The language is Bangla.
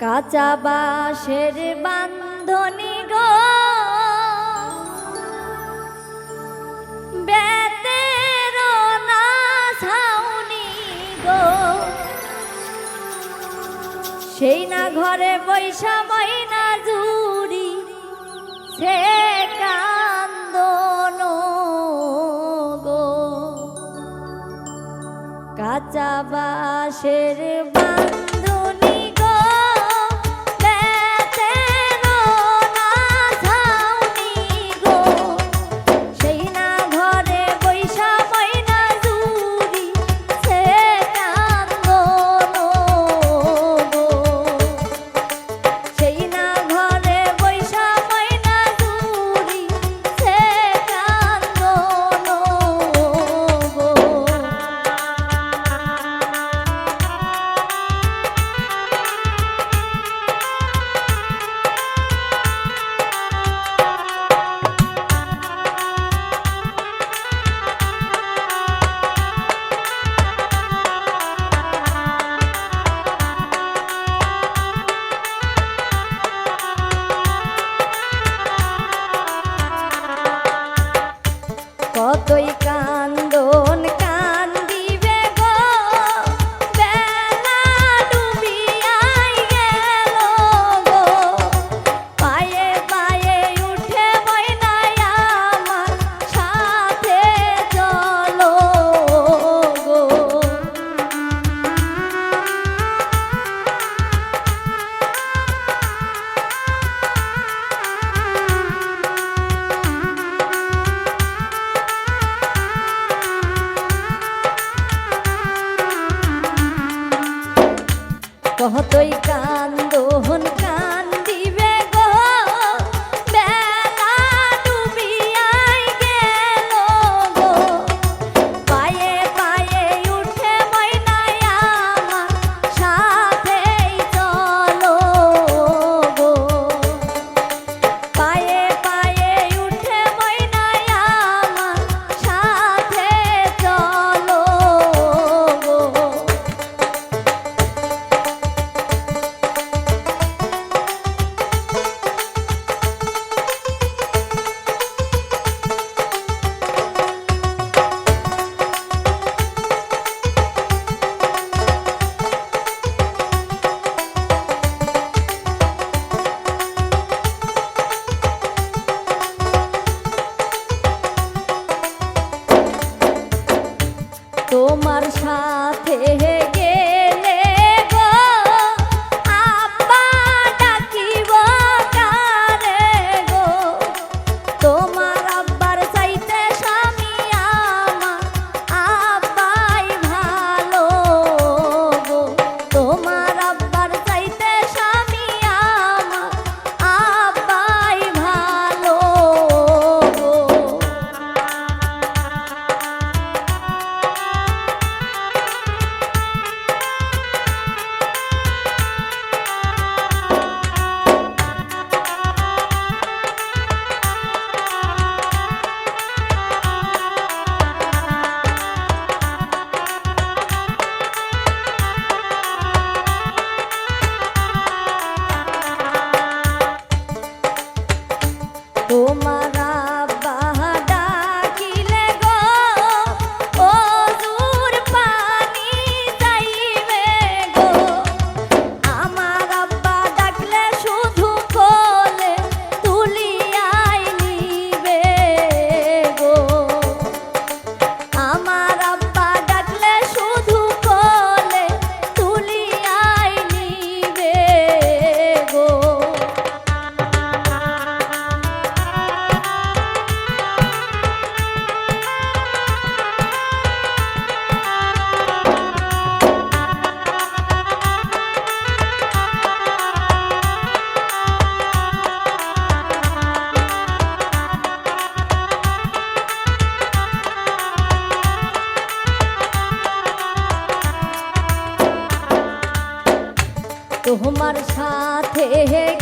কাঁচা বাঁশের বান্ধনি গো। না ছাউনি গো। সেই না ঘরে বৈশা ময়না জুড়ি, সে কান্দন গো। কাঁচা বাঁশের তোমার সাথে तुम्हार साथ है